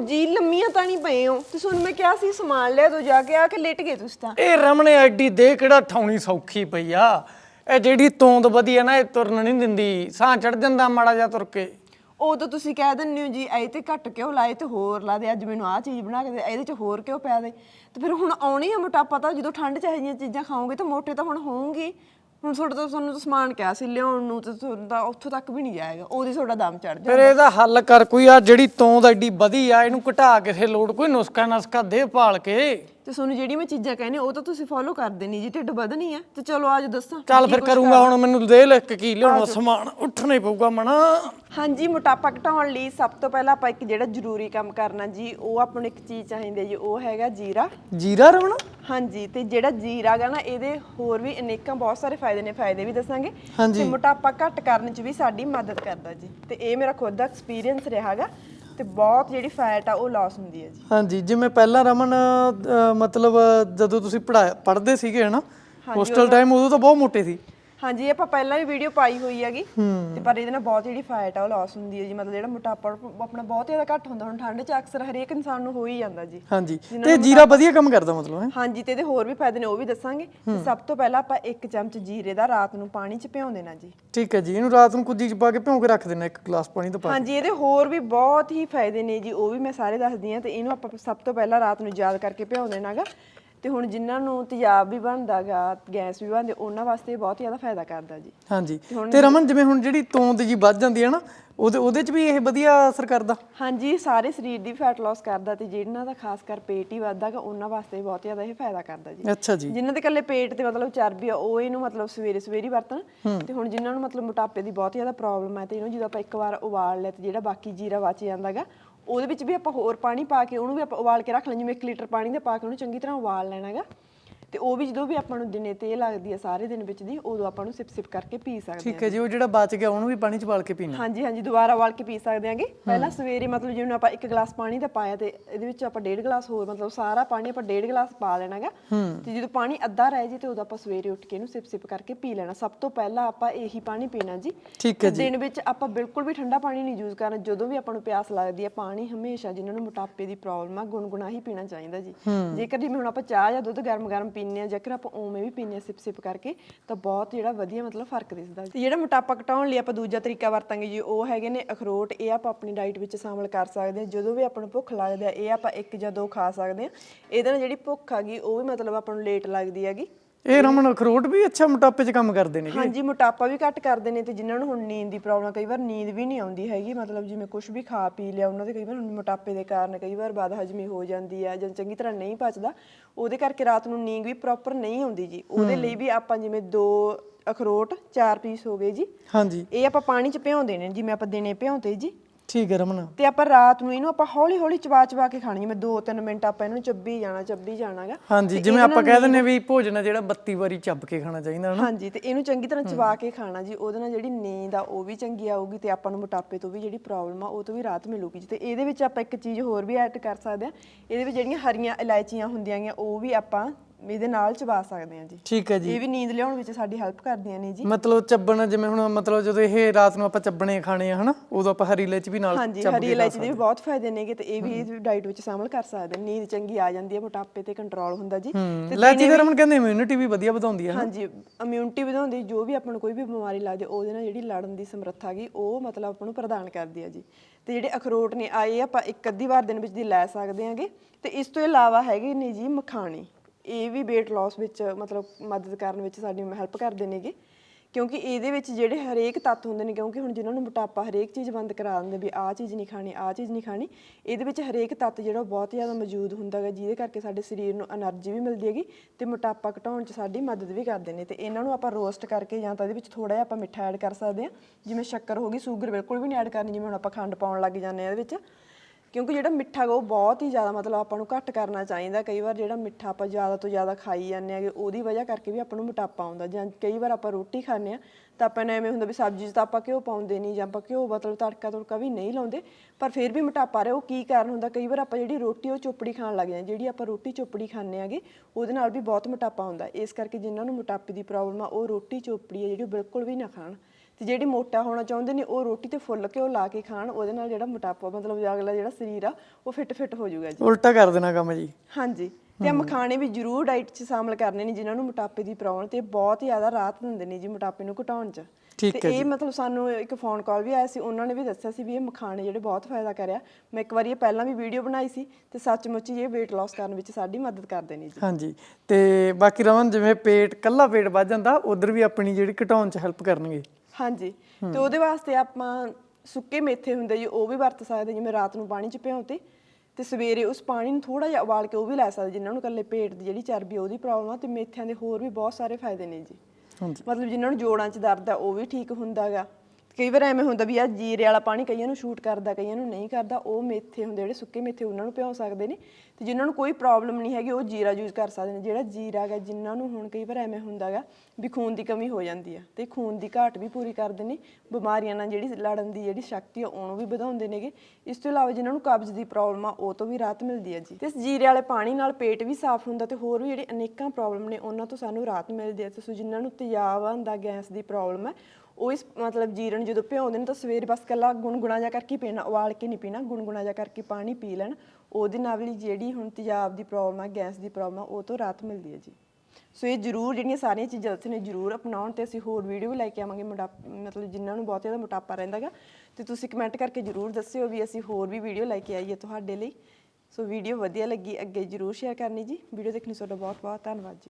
ਜੀ ਲੰਮੀਆਂ ਤਾਂ ਨਹੀਂ ਪਏ ਹੋ। ਤੇ ਤੁਹਾਨੂੰ ਮੈਂ ਕਿਹਾ ਸੀ ਸਮਾਨ ਲਿਆ ਦੋ ਜਾ ਕੇ ਆ ਕੇ ਲੇਟ ਗਏ ਤੁਸੀਂ ਤਾਂ। ਇਹ ਰਮਣੇ ਐਡੀ ਦੇ ਕਿਹੜਾ ਠਾਉਣੀ ਸੌਖੀ ਪਈ ਆ? ਇਹ ਜਿਹੜੀ ਤੋਂਦ ਵਧੀਆ ਨਾ ਇਹ ਤੁਰਨ ਨਹੀਂ ਦਿੰਦੀ। ਸਾਹ ਚੜ ਜਾਂਦਾ ਮਾੜਾ ਜਿਹਾ ਤੁਰ ਕੇ। ਉਦੋਂ ਤੁਸੀਂ ਕਹਿ ਦਿੰਦੇ ਹੋ ਜੀ ਇਹ ਤੇ ਘੱਟ ਕਿਉਂ ਲਾਏ ਤੇ ਹੋਰ ਲਾ ਦੇ ਅੱਜ ਮੈਨੂੰ ਆਹ ਚੀਜ਼ ਬਣਾ ਕੇ ਦੇ ਇਹਦੇ ਚ ਹੋਰ ਕਿਉਂ ਪਿਆ ਦੇ। ਤੇ ਫਿਰ ਹੁਣ ਆਉਣੀ ਆ ਮੋਟਾਪਾ ਤਾਂ ਜਦੋਂ ਠੰਡ ਚ ਇਹੋ ਜਿਹੀਆਂ ਚੀਜ਼ਾਂ ਖਾਓਗੇ ਤਾਂ ਮੋਟੇ ਤਾਂ ਹੁਣ ਹੋਵੋਗੇ ਹੁਣ ਤੁਹਾਡੇ ਤੋਂ ਤੁਹਾਨੂੰ ਤਾਂ ਸਮਾਨ ਕਿਹਾ ਸੀ, ਲਿਆਉਣ ਨੂੰ ਤੇ ਤੁਹਾਨੂੰ ਤਾਂ ਉੱਥੋਂ ਤੱਕ ਵੀ ਨਹੀਂ ਜਾਏਗਾ ਉਹਦੀ ਤੁਹਾਡਾ ਦਮ ਚੜ ਜਾ ਫਿਰ ਇਹਦਾ ਹੱਲ ਕਰ ਕੋਈ ਆ ਜਿਹੜੀ ਤੂੰਦ ਏਡੀ ਵਧੀ ਆ, ਇਹਨੂੰ ਘਟਾ ਕਿਸੇ ਲੋੜ ਕੋਈ ਨੁਸਖਾ ਨਸਖਾ ਦੇ ਭਾਲ ਕੇ। ਤੇ ਤੁਹਾਨੂੰ ਜਿਹੜੀ ਮੈਂ ਚੀਜ਼ਾਂ ਕਹਿੰਦੀ ਉਹ ਤਾਂ ਤੁਸੀਂ ਫੋਲੋ ਕਰਦੇ ਨਹੀਂ ਜੀ ਢਿੱਡ ਵਧਣੀ ਆ। ਤੇ ਚਲੋ ਅੱਜ ਦੱਸਾਂ ਚੱਲ ਫਿਰ ਕਰੂੰਗਾ ਹੁਣ ਮੈਨੂੰ ਦੇ ਲਿਖ ਕੇ ਕੀ ਲਿਆਉਣਾ ਸਮਾਨ ਉੱਠਣਾ ਹੀ ਪਊਗਾ ਮਣਾ। ਹਾਂਜੀ ਮੋਟਾਪਾ ਘਟਾਉਣ ਲਈ ਸਭ ਤੋਂ ਪਹਿਲਾਂ ਆਪਾਂ ਇੱਕ ਜਿਹੜਾ ਜ਼ਰੂਰੀ ਕੰਮ ਕਰਨਾ ਜੀ ਉਹ ਆਪਾਂ ਨੂੰ ਇੱਕ ਚੀਜ਼ ਚਾਹੀਦੀ ਹੈ ਜੀ ਉਹ ਹੈਗਾ ਜੀਰਾ। ਜੀਰਾ ਰਮਣਾ ਹਾਂਜੀ ਤੇ ਜਿਹੜਾ ਜੀਰਾ ਗਾ ਨਾ ਇਹਦੇ ਹੋਰ ਵੀ ਅਨੇਕਾਂ ਬਹੁਤ ਸਾਰੇ ਫਾਇਦੇ ਨੇ ਫਾਇਦੇ ਵੀ ਦੱਸਾਂਗੇ। ਹਾਂਜੀ। ਤੇ ਮੋਟਾਪਾ ਘੱਟ ਕਰਨ 'ਚ ਵੀ ਸਾਡੀ ਮਦਦ ਕਰਦਾ ਜੀ। ਤੇ ਇਹ ਮੇਰਾ ਖੁਦ ਦਾ ਐਕਸਪੀਰੀਅੰਸ ਰਿਹਾਗਾ ਤੇ ਬਹੁਤ ਜਿਹੜੀ ਫੈਟ ਆ ਉਹ ਲਾਸ ਹੁੰਦੀ ਹੈ ਜੀ। ਹਾਂਜੀ ਜਿਵੇਂ ਪਹਿਲਾਂ ਰਮਨ ਮਤਲਬ ਜਦੋਂ ਤੁਸੀਂ ਪੜ੍ਹਾ ਪੜ੍ਹਦੇ ਸੀਗੇ ਹਨਾ? ਹੋਸਟਲ ਟਾਈਮ ਉਦੋਂ ਤਾਂ ਬਹੁਤ ਮੋਟੇ ਸੀ। ਹਾਂਜੀ ਆਪਾਂ ਪਹਿਲਾਂ ਵੀ ਵੀਡੀਓ ਪਾਈ ਹੋਈ ਹੈਗੀ ਤੇ ਪਰ ਇਹਦੇ ਨਾਲ ਬਹੁਤ ਜਿਹੜੀ ਫੈਟ ਆ ਉਹ ਲਾਸ ਹੁੰਦੀ ਹੈ ਜੀ। ਮਤਲਬ ਜਿਹੜਾ ਮੋਟਾਪਾ ਆਪਣਾ ਬਹੁਤ ਜ਼ਿਆਦਾ ਘੱਟ ਹੁੰਦਾ। ਹੁਣ ਠੰਡ 'ਚ ਅਕਸਰ ਹਰੇਕ ਇਨਸਾਨ ਨੂੰ ਹੋ ਹੀ ਜਾਂਦਾ ਜੀ। ਹਾਂਜੀ। ਤੇ ਜੀਰਾ ਵਧੀਆ ਕੰਮ ਕਰਦਾ ਮਤਲਬ ਹੈ? ਹਾਂਜੀ ਤੇ ਇਹਦੇ ਹੋਰ ਵੀ ਫਾਇਦੇ ਨੇ ਉਹ ਵੀ ਦੱਸਾਂਗੇ। ਤੇ ਸਭ ਤੋਂ ਪਹਿਲਾਂ ਆਪਾਂ ਇੱਕ ਚਮਚ ਜੀਰੇ ਦਾ ਰਾਤ ਨੂੰ ਪਾਣੀ 'ਚ ਭਿਉਂ ਦੇਣਾ ਜੀ। ਠੀਕ ਹੈ ਜੀ ਇਹਨੂੰ ਰਾਤ ਨੂੰ ਕੁੱਜੀ ਚ ਪਾ ਕੇ ਭਿਉਂ ਕੇ ਰੱਖ ਦੇਣਾ ਇੱਕ ਗਲਾਸ ਪਾਣੀ ਦਾ ਪਾ ਹਾਂਜੀ ਇਹਦੇ ਹੋਰ ਵੀ ਬਹੁਤ ਹੀ ਫਾਇਦੇ ਨੇ ਜੀ ਉਹ ਵੀ ਮੈਂ ਸਾਰੇ ਦੱਸਦੀ ਆ ਤੇ ਇਹਨੂੰ ਆਪਾਂ ਸਭ ਤੋਂ ਪਹਿਲਾਂ ਰਾਤ ਨੂੰ ਯਾਦ ਕਰਕੇ ਭਿਉਂ ਦੇਣਾਗਾ ਤੇ ਹੁਣ ਜਿਨ੍ਹਾਂ ਨੂੰ ਤੇਜ਼ਾਬ ਵੀ ਬਣਦਾਗਾ ਗੈਸ ਵੀ ਬਣਦੀ ਉਹਨਾਂ ਵਾਸਤੇ ਇਹ ਬਹੁਤ ਜ਼ਿਆਦਾ ਫਾਇਦਾ ਕਰਦਾ ਜੀ। ਹਾਂਜੀ। ਤੇ ਰਮਨ ਜਿਵੇਂ ਹੁਣ ਜਿਹੜੀ ਤੋਂਦ ਜੀ ਵੱਧ ਜਾਂਦੀ ਹੈ ਨਾ ਉਹਦੇ ਉਹਦੇ ਚ ਵੀ ਇਹ ਵਧੀਆ ਅਸਰ ਕਰਦਾ? ਹਾਂਜੀ ਸਾਰੇ ਸਰੀਰ ਦੀ ਫੈਟ ਲਾਸ ਕਰਦਾ ਤੇ ਜਿਹਨਾਂ ਦਾ ਖਾਸ ਕਰ ਪੇਟ ਹੀ ਵੱਧਦਾਗਾ ਉਹਨਾਂ ਵਾਸਤੇ ਬਹੁਤ ਜ਼ਿਆਦਾ ਇਹ ਫਾਇਦਾ ਕਰਦਾ ਜੀ। ਅੱਛਾ ਜੀ। ਜਿਨ੍ਹਾਂ ਦੇ ਇਕੱਲੇ ਪੇਟ ਤੇ ਮਤਲਬ ਚਰਬੀ ਆ ਉਹ ਇਹਨੂੰ ਮਤਲਬ ਸਵੇਰੇ ਸਵੇਰੇ ਹੀ ਵਰਤਣ। ਤੇ ਹੁਣ ਜਿਨ੍ਹਾਂ ਨੂੰ ਮਤਲਬ ਮੋਟਾਪੇ ਦੀ ਬਹੁਤ ਜ਼ਿਆਦਾ ਪ੍ਰੋਬਲਮ ਹੈ ਤੇ ਇਹਨੂੰ ਜਦੋਂ ਆਪਾਂ ਇੱਕ ਵਾਰ ਉਬਾਲ ਲਿਆ ਤੇ ਜਿਹੜਾ ਬਾਕੀ ਜੀਰਾ ਬਚ ਜਾਂਦਾਗਾ ਉਹਦੇ ਵਿੱਚ ਵੀ ਆਪਾਂ ਹੋਰ ਪਾਣੀ ਪਾ ਕੇ ਉਹਨੂੰ ਵੀ ਆਪਾਂ ਉਬਾਲ ਕੇ ਰੱਖ ਲੈਂਦੇ ਜਿਵੇਂ 1 ਲੀਟਰ ਪਾਣੀ ਦਾ ਪਾ ਕੇ ਉਹਨੂੰ ਚੰਗੀ ਤਰ੍ਹਾਂ ਉਬਾਲ ਲੈਣਾਗਾ ਤੇ ਉਹ ਵੀ ਜਦੋਂ ਵੀ ਆਪਾਂ ਨੂੰ ਦਿਨੇ ਤੇ ਲੱਗਦੀ ਆ ਸਾਰੇ ਦਿਨ ਵਿੱਚ ਦੀ ਉਦੋਂ ਆਪਾਂ ਨੂੰ ਸਿਪ ਸਿਪ ਕਰਕੇ ਪੀ ਸਕਦੇ ਠੀਕ ਹੈ ਜੀ ਉਹ ਜਿਹੜਾ ਬਚ ਗਿਆ ਉਹਨੂੰ ਵੀ ਪਾਣੀ ਚ ਪਾਲ ਕੇ ਪੀਣਾ। ਹਾਂਜੀ ਹਾਂਜੀ ਦੁਬਾਰਾ ਉਬਾਲ ਕੇ ਪੀ ਸਕਦੇ ਆਂਗੇ। ਪਹਿਲਾਂ ਸਵੇਰੇ ਮਤਲਬ ਜਿਵੇਂ ਆਪਾਂ ਇੱਕ ਗਲਾਸ ਪਾਣੀ ਦਾ ਪਾਇਆ ਤੇ ਇਹਦੇ ਵਿੱਚ ਆਪਾਂ ਡੇਢ ਗਲਾਸ ਹੋਰ ਮਤਲਬ ਸਾਰਾ ਪਾਣੀ ਆਪਾਂ ਡੇਢ ਗਲਾਸ ਪਾ ਲੈਣਾਗਾ ਤੇ ਜਦੋਂ ਪਾਣੀ ਅੱਧਾ ਰਹਿ ਜੇ ਤੇ ਉਦੋਂ ਆਪਾਂ ਸਵੇਰੇ ਉੱਠ ਕੇ ਇਹਨੂੰ ਸਿਪ ਸਿਪ ਕਰਕੇ ਪੀ ਲੈਣਾ। ਸਭ ਤੋਂ ਪਹਿਲਾਂ ਆਪਾਂ ਇਹੀ ਪਾਣੀ ਪੀਣਾ ਜੀ। ਠੀਕ ਹੈ ਤੇ ਦਿਨ ਵਿੱਚ ਆਪਾਂ ਬਿਲਕੁਲ ਵੀ ਠੰਡਾ ਪਾਣੀ ਨਹੀਂ ਯੂਜ਼ ਕਰਨਾ। ਜਦੋਂ ਵੀ ਆਪਾਂ ਨੂੰ ਪਿਆਸ ਲੱਗਦੀ ਹੈ ਪਾਣੀ ਹਮੇਸ਼ਾ ਜਿਨ੍ਹਾਂ ਨੂੰ ਮੋਟਾਪੇ ਦੀ ਪ੍ਰੋਬਲਮ ਆ ਗੁਨਗੁਣਾ ਹੀ ਪੀਣਾ ਚਾਹੀਦਾ ਜੀ। ਜੇਕਰ ਜਿਵੇਂ ਹੁਣ ਆਪਾਂ ਚਾਹ ਜਾਂ ਦੁੱਧ ਗਰਮ ਗਰਮ ਪੀਂਦੇ ਆ ਜੇਕਰ ਆਪਾਂ ਉਵੇਂ ਵੀ ਪੀਂਦੇ ਆ ਸਿਪ ਸਿਪ ਕਰਕੇ, ਤਾਂ ਬਹੁਤ ਜਿਹੜਾ ਵਧੀਆ ਮਤਲਬ ਫ਼ਰਕ ਦਿਸਦਾ ਤੇ ਜਿਹੜਾ ਮੋਟਾਪਾ ਘਟਾਉਣ ਲਈ ਆਪਾਂ ਦੂਜਾ ਤਰੀਕਾ ਵਰਤਾਂਗੇ ਜੀ, ਉਹ ਹੈਗੇ ਨੇ ਅਖਰੋਟ। ਇਹ ਆਪਾਂ ਆਪਣੀ ਡਾਈਟ ਵਿੱਚ ਸ਼ਾਮਲ ਕਰ ਸਕਦੇ ਹਾਂ। ਜਦੋਂ ਵੀ ਆਪਾਂ ਨੂੰ ਭੁੱਖ ਲੱਗਦਾ ਇਹ ਆਪਾਂ ਇੱਕ ਜਾਂ ਦੋ ਖਾ ਸਕਦੇ ਹਾਂ। ਇਹਦੇ ਨਾਲ ਜਿਹੜੀ ਭੁੱਖ ਹੈਗੀ ਉਹ ਵੀ ਮਤਲਬ ਆਪਾਂ ਨੂੰ ਲੇਟ ਲੱਗਦੀ ਹੈਗੀ। ਇਹ ਰਮਨ ਅਖਰੋਟ ਵੀ ਅੱਛਾ ਮੋਟਾਪੇ ਚ ਕੰਮ ਕਰਦੇ ਨੇ ਹਾਂਜੀ ਮੋਟਾਪਾ ਵੀ ਘੱਟ ਕਰਦੇ ਨੇ ਤੇ ਜਿਨ੍ਹਾਂ ਨੂੰ ਹੁਣ ਨੀਂਦ ਦੀ ਪ੍ਰੋਬਲਮ ਕਈ ਵਾਰ ਨੀਂਦ ਵੀ ਨਹੀਂ ਆਉਂਦੀ ਹੈਗੀ ਮਤਲਬ ਜਿਵੇਂ ਕੁਝ ਵੀ ਖਾ ਪੀ ਲਿਆ ਉਹਨਾਂ ਦੇ ਕਈ ਵਾਰ ਮੋਟਾਪੇ ਦੇ ਕਾਰਨ ਕਈ ਵਾਰ ਬਦ ਹਜਮੀ ਹੋ ਜਾਂਦੀ ਆ ਜਾਂ ਚੰਗੀ ਤਰ੍ਹਾਂ ਨਹੀਂ ਪਚਦਾ ਉਹਦੇ ਕਰਕੇ ਰਾਤ ਨੂੰ ਨੀਂਦ ਵੀ ਪ੍ਰੋਪਰ ਨਹੀਂ ਆਉਂਦੀ ਜੀ। ਉਹਦੇ ਲਈ ਵੀ ਆਪਾਂ ਜਿਵੇਂ ਦੋ ਅਖਰੋਟ ਚਾਰ ਪੀਸ ਹੋ ਗਏ ਜੀ। ਹਾਂਜੀ। ਇਹ ਆਪਾਂ ਪਾਣੀ 'ਚ ਭਿਉਂਦੇ ਨੇ ਜਿਵੇਂ ਆਪਾਂ ਦਿਨੇ ਭਿਉਂਤੇ ਜੀ। ਠੀਕ ਹੈ ਰਮਨ। ਤੇ ਆਪਾਂ ਰਾਤ ਨੂੰ ਇਹਨੂੰ ਆਪਾਂ ਹੌਲੀ ਹੌਲੀ ਚਬਾ ਚਬਾ ਕੇ ਖਾਣੀ ਜਿਵੇਂ 2-3 ਮਿੰਟ ਆਪਾਂ ਇਹਨੂੰ ਚੱਬੀ ਜਾਣਾ ਚੱਬੀ ਜਾਣਾਗਾ। ਹਾਂਜੀ ਜਿਵੇਂ ਆਪਾਂ ਕਹਿ ਦਿੰਨੇ ਵੀ ਭੋਜਨ ਆ ਜਿਹੜਾ 32 ਵਾਰੀ ਚੱਬ ਕੇ ਖਾਣਾ ਚਾਹੀਦਾ ਹਨਾ? ਹਾਂਜੀ ਤੇ ਇਹਨੂੰ ਚੰਗੀ ਤਰ੍ਹਾਂ ਚਬਾ ਕੇ ਖਾਣਾ ਜੀ। ਉਹਦੇ ਨਾਲ ਜਿਹੜੀ ਨੀਂਦ ਆ ਉਹ ਵੀ ਚੰਗੀ ਆਊਗੀ ਤੇ ਆਪਾਂ ਨੂੰ ਮੋਟਾਪੇ ਤੋਂ ਵੀ ਜਿਹੜੀ ਪ੍ਰੋਬਲਮ ਆ ਉਹ ਤੋਂ ਵੀ ਰਾਹਤ ਮਿਲੂਗੀ ਤੇ ਇਹਦੇ ਵਿੱਚ ਆਪਾਂ ਇੱਕ ਚੀਜ਼ ਹੋਰ ਵੀ ਐਡ ਕਰ ਸਕਦੇ ਆ ਇਹਦੇ ਵਿੱਚ ਜਿਹੜੀਆਂ ਹਰੀਆਂ ਇਲਾਇਚੀਆਂ ਹੁੰਦੀਆਂ ਗੀਆਂ ਉਹ ਵੀ ਆਪਾਂ ਇਹਦੇ ਨਾਲ ਚਬਾ ਸਕਦੇ ਆ ਜੀ। ਠੀਕ ਹੈ ਜੀ। ਇਹ ਵੀ ਨੀਂਦ ਲਿਆਉਣ ਵਿੱਚ ਸਾਡੀ ਹੈਲਪ ਕਰਦੀਆਂ ਨੇ ਜੀ। ਮਤਲਬ ਚੱਬਣ ਜਿਵੇਂ ਹੁਣ ਮਤਲਬ ਜਦੋਂ ਇਹ ਰਾਤ ਨੂੰ ਆਪਾਂ ਚੱਬਣੇ ਖਾਣੇ ਆ ਹਨਾ? ਉਦੋਂ ਆਪਾਂ ਹਰੀ ਇਲਾਇਚੀ ਵੀ ਨਾਲ ਹਾਂਜੀ ਚੱਬ ਹਰੀ ਕੇ ਖਾ ਇਲਾਇਚੀ ਦੇ ਵੀ ਬਹੁਤ ਫਾਇਦੇ ਨੇਗੇ ਤੇ ਇਹ ਵੀ ਡਾਈਟ ਵਿੱਚ ਸ਼ਾਮਲ ਕਰ ਸਕਦੇ ਹਾਂ। ਨੀਂਦ ਚੰਗੀ ਆ ਜਾਂਦੀ ਹੈ ਮੋਟਾਪੇ ਤੇ ਕੰਟਰੋਲ ਹੁੰਦਾ ਜੀ। ਸਕਦੇ ਇਲਾਇਚੀ ਦੇ ਰਮਨ ਕਹਿੰਦੇ ਇਮਿਊਨਿਟੀ ਵੀ ਵਧੀਆ ਵਧਾਉਂਦੀ ਆ ਹਾਂਜੀ ਇਮਿਊਨਿਟੀ ਵਧਾਉਂਦੀ ਜੋ ਵੀ ਆਪਾਂ ਨੂੰ ਕੋਈ ਵੀ ਬਿਮਾਰੀ ਲੱਗਦੀ ਉਹਦੇ ਨਾਲ ਜਿਹੜੀ ਲੜਨ ਦੀ ਸਮਰੱਥਾ ਗਈ ਉਹ ਮਤਲਬ ਆਪਾਂ ਨੂੰ ਪ੍ਰਦਾਨ ਕਰਦੀ ਹੈ ਜੀ। ਤੇ ਜਿਹੜੇ ਅਖਰੋਟ ਨੇ ਆਏ ਆਪਾਂ ਇੱਕ ਅੱਧੀ ਵਾਰ ਦਿਨ ਵਿੱਚ ਦੀ ਲੈ ਸਕਦੇ ਹਾਂਗੇ ਤੇ ਇਸ ਤੋਂ ਇਲਾਵਾ ਹੈਗੇ ਨੇ ਜੀ ਮਖਾਣੇ। ਇਹ ਵੀ weight loss ਵਿੱਚ, ਮਤਲਬ ਮਦਦ ਕਰਨ ਵਿੱਚ ਸਾਡੀ ਹੈਲਪ ਕਰਦੇ ਨੇਗੇ। ਕਿਉਂਕਿ ਇਹਦੇ ਵਿੱਚ ਜਿਹੜੇ ਹਰੇਕ ਤੱਤ ਹੁੰਦੇ ਨੇ, ਕਿਉਂਕਿ ਹੁਣ ਜਿਨ੍ਹਾਂ ਨੂੰ ਮੋਟਾਪਾ ਹਰੇਕ ਚੀਜ਼ ਬੰਦ ਕਰਾ ਦਿੰਦੇ ਵੀ ਆਹ ਚੀਜ਼ ਨਹੀਂ ਖਾਣੀ, ਆਹ ਚੀਜ਼ ਨਹੀਂ ਖਾਣੀ, ਇਹਦੇ ਵਿੱਚ ਹਰੇਕ ਤੱਤ ਜਿਹੜਾ ਉਹ ਬਹੁਤ ਜ਼ਿਆਦਾ ਮੌਜੂਦ ਹੁੰਦਾ ਹੈਗਾ, ਜਿਹਦੇ ਕਰਕੇ ਸਾਡੇ ਸਰੀਰ ਨੂੰ એનર્ਜੀ ਵੀ ਮਿਲਦੀ ਹੈਗੀ ਤੇ ਮੋਟਾਪਾ ਘਟਾਉਣ 'ਚ ਸਾਡੀ ਮਦਦ ਵੀ ਕਰਦੇ ਨੇ। ਤੇ ਇਹਨਾਂ ਨੂੰ ਆਪਾਂ ਰੋਸਟ ਕਰਕੇ ਜਾਂ ਤਾਂ ਇਹਦੇ ਵਿੱਚ ਥੋੜਾ ਜਿਹਾ ਆਪਾਂ ਮਿੱਠਾ ਐਡ ਕਰ ਸਕਦੇ ਹਾਂ। ਜਿਵੇਂ ਸ਼ੱਕਰ ਹੋ ਗਈ, ਸ਼ੂਗਰ ਬਿਲਕੁਲ ਵੀ ਨਹੀਂ ਐਡ ਕਰਨੀ, ਜਿਵੇਂ ਹੁਣ ਆਪਾਂ ਖੰਡ ਪਾਉਣ ਲੱਗ ਜਾਂਦੇ ਆ ਇਹਦੇ ਵਿੱਚ। ਕਿਉਂਕਿ ਜਿਹੜਾ ਮਿੱਠਾ ਗਾ ਉਹ ਬਹੁਤ ਹੀ ਜ਼ਿਆਦਾ ਮਤਲਬ ਆਪਾਂ ਨੂੰ ਘੱਟ ਕਰਨਾ ਚਾਹੀਦਾ। ਕਈ ਵਾਰ ਜਿਹੜਾ ਮਿੱਠਾ ਆਪਾਂ ਜ਼ਿਆਦਾ ਤੋਂ ਜ਼ਿਆਦਾ ਖਾਈ ਜਾਂਦੇ ਆਗੇ ਉਹਦੀ ਵਜ੍ਹਾ ਕਰਕੇ ਵੀ ਆਪਾਂ ਨੂੰ ਮੋਟਾਪਾ ਆਉਂਦਾ। ਜਾਂ ਕਈ ਵਾਰ ਆਪਾਂ ਰੋਟੀ ਖਾਂਦੇ ਆ ਤਾਂ ਆਪਾਂ ਨੂੰ ਐਵੇਂ ਹੁੰਦਾ ਵੀ ਸਬਜ਼ੀ 'ਚ ਤਾਂ ਆਪਾਂ ਘਿਓ ਪਾਉਂਦੇ ਨਹੀਂ ਜਾਂ ਆਪਾਂ ਘਿਓ ਮਤਲਬ ਤੜਕਾ ਤੁੜਕਾ ਵੀ ਨਹੀਂ ਲਾਉਂਦੇ, ਪਰ ਫਿਰ ਵੀ ਮੋਟਾਪਾ ਰਿਹਾ। ਉਹ ਕੀ ਕਾਰਨ ਹੁੰਦਾ, ਕਈ ਵਾਰ ਆਪਾਂ ਜਿਹੜੀ ਰੋਟੀ ਉਹ ਚੋਪੜੀ ਖਾਣ ਲੱਗ ਜਾਂਦੇ ਜਿਹੜੀ ਆਪਾਂ ਰੋਟੀ ਚੋਪੜੀ ਖਾਂਦੇ ਆਗੇ ਉਹਦੇ ਨਾਲ ਵੀ ਬਹੁਤ ਮੋਟਾਪਾ ਹੁੰਦਾ। ਇਸ ਕਰਕੇ ਜਿਨ੍ਹਾਂ ਨੂੰ ਮੋਟਾਪੇ ਦੀ ਪ੍ਰੋਬਲਮ ਆ, ਉਹ ਰੋਟੀ ਚੋਪੜੀ ਹੈ ਜਿਹੜੀ ਉਹ ਬਿਲਕੁਲ ਵੀ ਨਾ ਖਾਣ। ਤੇ ਜਿਹੜੀ ਮੋਟਾ ਹੋਣਾ ਚਾਹੁੰਦੇ ਨੇ ਉਹ ਰੋਟੀ ਤੇ ਫੁੱਲ ਘਿਓ ਲਾ ਕੇ ਖਾਣ ਉਹਦੇ ਨਾਲ ਜਿਹੜਾ ਮੋਟਾਪਾ ਮਤਲਬ ਅਗਲਾ ਜਿਹੜਾ ਸਰੀਰ ਆ ਉਹ ਫਿੱਟ ਫਿੱਟ ਹੋ ਜਾਊਗਾ ਜੀ। ਉਲਟਾ ਕਰ ਦੇਣਾ ਕੰਮ ਜੀ। ਹਾਂਜੀ। ਤੇ ਮਖਾਣੇ ਵੀ ਜ਼ਰੂਰ ਡਾਈਟ 'ਚ ਸ਼ਾਮਲ ਕਰਨੇ ਨੇ ਜਿਨ੍ਹਾਂ ਨੂੰ ਮੋਟਾਪੇ ਦੀ ਪ੍ਰੋਬਲਮ ਤੇ ਬਹੁਤ ਜ਼ਿਆਦਾ ਰਾਹਤ ਦਿੰਦੇ ਨੇ ਜੀ ਮੋਟਾਪੇ ਨੂੰ ਘਟਾਉਣ 'ਚ। ਤੇ ਇਹ ਮਤਲਬ ਸਾਨੂੰ ਇੱਕ ਫੋਨ ਕਾਲ ਵੀ ਆਇਆ ਸੀ ਉਹਨਾਂ ਨੇ ਵੀ ਦੱਸਿਆ ਸੀ ਵੀ ਇਹ ਮਖਾਣੇ ਜਿਹੜੇ ਬਹੁਤ ਫਾਇਦਾ ਕਰਿਆ। ਮੈਂ ਇੱਕ ਵਾਰੀ ਇਹ ਪਹਿਲਾਂ ਵੀ ਵੀਡੀਓ ਬਣਾਈ ਸੀ ਤੇ ਸੱਚਮੁੱਚ ਇਹ weight loss ਕਰਨ ਵਿੱਚ ਸਾਡੀ ਮਦਦ ਕਰਦੇ ਨੇ ਜੀ। ਹਾਂਜੀ। ਤੇ ਬਾਕੀ ਰਮਨ ਜਿਵੇਂ ਪੇਟ ਕੱਲਾ ਪੇਟ ਵੱਧ ਜਾਂਦਾ ਉਧਰ ਵੀ ਆਪਣੀ ਜਿਹੜੀ ਘਟਾਉਣ ਚ ਹੈਲਪ ਕਰਨਗੇ। ਹਾਂਜੀ। ਤੇ ਉਹਦੇ ਵਾਸਤੇ ਆਪਾਂ ਸੁੱਕੇ ਮੇਥੇ ਹੁੰਦੇ ਜੀ ਉਹ ਵੀ ਵਰਤ ਸਕਦੇ ਜਿਵੇਂ ਰਾਤ ਨੂੰ ਪਾਣੀ 'ਚ ਭਿਉਂਤੇ ਤੇ ਸਵੇਰੇ ਉਸ ਪਾਣੀ ਨੂੰ ਥੋੜਾ ਜਿਹਾ ਉਬਾਲ ਕੇ ਉਹ ਵੀ ਲੈ ਸਕਦੇ ਜਿਨ੍ਹਾਂ ਨੂੰ ਇਕੱਲੇ ਪੇਟ ਦੀ ਜਿਹੜੀ ਚਰਬੀ ਉਹਦੀ ਪ੍ਰੋਬਲਮ ਆ ਤੇ ਮੇਥਿਆਂ ਦੇ ਹੋਰ ਵੀ ਬਹੁਤ ਸਾਰੇ ਫਾਇਦੇ ਨੇ ਜੀ। ਹਾਂਜੀ। ਮਤਲਬ ਜਿਨ੍ਹਾਂ ਨੂੰ ਜੋੜਾਂ 'ਚ ਦਰਦ ਆ ਉਹ ਵੀ ਠੀਕ ਹੁੰਦਾਗਾ ਕਈ ਵਾਰ ਐਵੇਂ ਹੁੰਦਾ ਵੀ ਆ ਜੀਰੇ ਵਾਲਾ ਪਾਣੀ ਕਈਆਂ ਨੂੰ ਸ਼ੂਟ ਕਰਦਾ, ਕਈਆਂ ਨੂੰ ਨਹੀਂ ਕਰਦਾ, ਉਹ ਮੇਥੇ ਹੁੰਦੇ ਜਿਹੜੇ ਸੁੱਕੇ ਮੇਥੇ, ਉਹਨਾਂ ਨੂੰ ਭਿਓ ਸਕਦੇ ਨੇ ਤੇ ਜਿਨ੍ਹਾਂ ਨੂੰ ਕੋਈ ਪ੍ਰੋਬਲਮ ਨਹੀਂ ਹੈਗੀ, ਉਹ ਜੀਰਾ ਯੂਜ਼ ਕਰ ਸਕਦੇ ਨੇ। ਜਿਹੜਾ ਜੀਰਾ ਗਾ ਜਿਨ੍ਹਾਂ ਨੂੰ ਹੁਣ ਕਈ ਵਾਰ ਐਵੇਂ ਹੁੰਦਾਗਾ ਵੀ ਖੂਨ ਦੀ ਕਮੀ ਹੋ ਜਾਂਦੀ ਆ ਤੇ ਖੂਨ ਦੀ ਘਾਟ ਵੀ ਪੂਰੀ ਕਰਦੇ ਨੇ, ਬਿਮਾਰੀਆਂ ਨਾਲ ਜਿਹੜੀ ਲੜਨ ਦੀ ਜਿਹੜੀ ਸ਼ਕਤੀ ਆ, ਉਹਨੂੰ ਵੀ ਵਧਾਉਂਦੇ ਨੇਗੇ। ਇਸ ਤੋਂ ਇਲਾਵਾ ਜਿਨ੍ਹਾਂ ਨੂੰ ਕਬਜ਼ ਦੀ ਪ੍ਰੋਬਲਮ ਆ, ਉਹ ਤੋਂ ਵੀ ਰਾਹਤ ਮਿਲਦੀ ਹੈ ਜੀ। ਤੇ ਇਸ ਜੀਰੇ ਵਾਲੇ ਪਾਣੀ ਨਾਲ ਪੇਟ ਵੀ ਸਾਫ਼ ਹੁੰਦਾ ਤੇ ਹੋਰ ਵੀ ਜਿਹੜੇ ਅਨੇਕਾਂ ਪ੍ਰੋਬਲਮ ਨੇ, ਉਹਨਾਂ ਤੋਂ ਸਾਨੂੰ ਰਾਹਤ ਮਿਲਦੀ ਹੈ ਤੇ ਸੋ ਜਿਨ੍ਹਾਂ ਨੂੰ ਤੇਜ਼ਾਬ ਆਂਦਾ ਗੈਸ ਦੀ ਪ੍ਰੋਬਲਮ ਹੈ ਉਹ ਇਸ ਮਤਲਬ ਜੀਰਨ ਜਦੋਂ ਭਿਉਂਦੇ ਨੇ ਤਾਂ ਸਵੇਰ ਬਸ ਕੱਲਾ ਗੁਣਗੁਣਾ ਜਾ ਕਰਕੇ ਪੀਣਾ, ਉਬਾਲ ਕੇ ਨਹੀਂ ਪੀਣਾ, ਗੁਣਗੁਣਾ ਜਾ ਕਰਕੇ ਪਾਣੀ ਪੀ ਲੈਣ। ਉਹਦੇ ਨਾਲ ਵੀ ਜਿਹੜੀ ਹੁਣ ਤੇਜ਼ਾਬ ਦੀ ਪ੍ਰੋਬਲਮ ਆ, ਗੈਸ ਦੀ ਪ੍ਰੋਬਲਮ ਆ, ਉਹ ਤੋਂ ਰਾਹਤ ਮਿਲਦੀ ਹੈ ਜੀ। ਸੋ ਇਹ ਜ਼ਰੂਰ ਜਿਹੜੀਆਂ ਸਾਰੀਆਂ ਚੀਜ਼ਾਂ ਦੱਸੇ ਨੇ, ਜ਼ਰੂਰ ਅਪਣਾਉਣ ਤੇ ਅਸੀਂ ਹੋਰ ਵੀਡੀਓ ਵੀ ਲੈ ਕੇ ਆਵਾਂਗੇ ਮੋਟਾਪ ਮਤਲਬ ਜਿਨ੍ਹਾਂ ਨੂੰ ਬਹੁਤ ਜ਼ਿਆਦਾ ਮੋਟਾਪਾ ਰਹਿੰਦਾਗਾ ਤੇ ਤੁਸੀਂ ਕਮੈਂਟ ਕਰਕੇ ਜ਼ਰੂਰ ਦੱਸਿਓ ਵੀ ਅਸੀਂ ਹੋਰ ਵੀ ਵੀਡੀਓ ਲੈ ਕੇ ਆਈਏ ਤੁਹਾਡੇ ਲਈ। ਸੋ ਵੀਡੀਓ ਵਧੀਆ ਲੱਗੀ, ਅੱਗੇ ਜ਼ਰੂਰ ਸ਼ੇਅਰ ਕਰਨੀ ਜੀ। ਵੀਡੀਓ ਦੇਖਣੀ ਤੁਹਾਡਾ ਬਹੁਤ ਬਹੁਤ ਧੰਨਵਾਦ ਜੀ।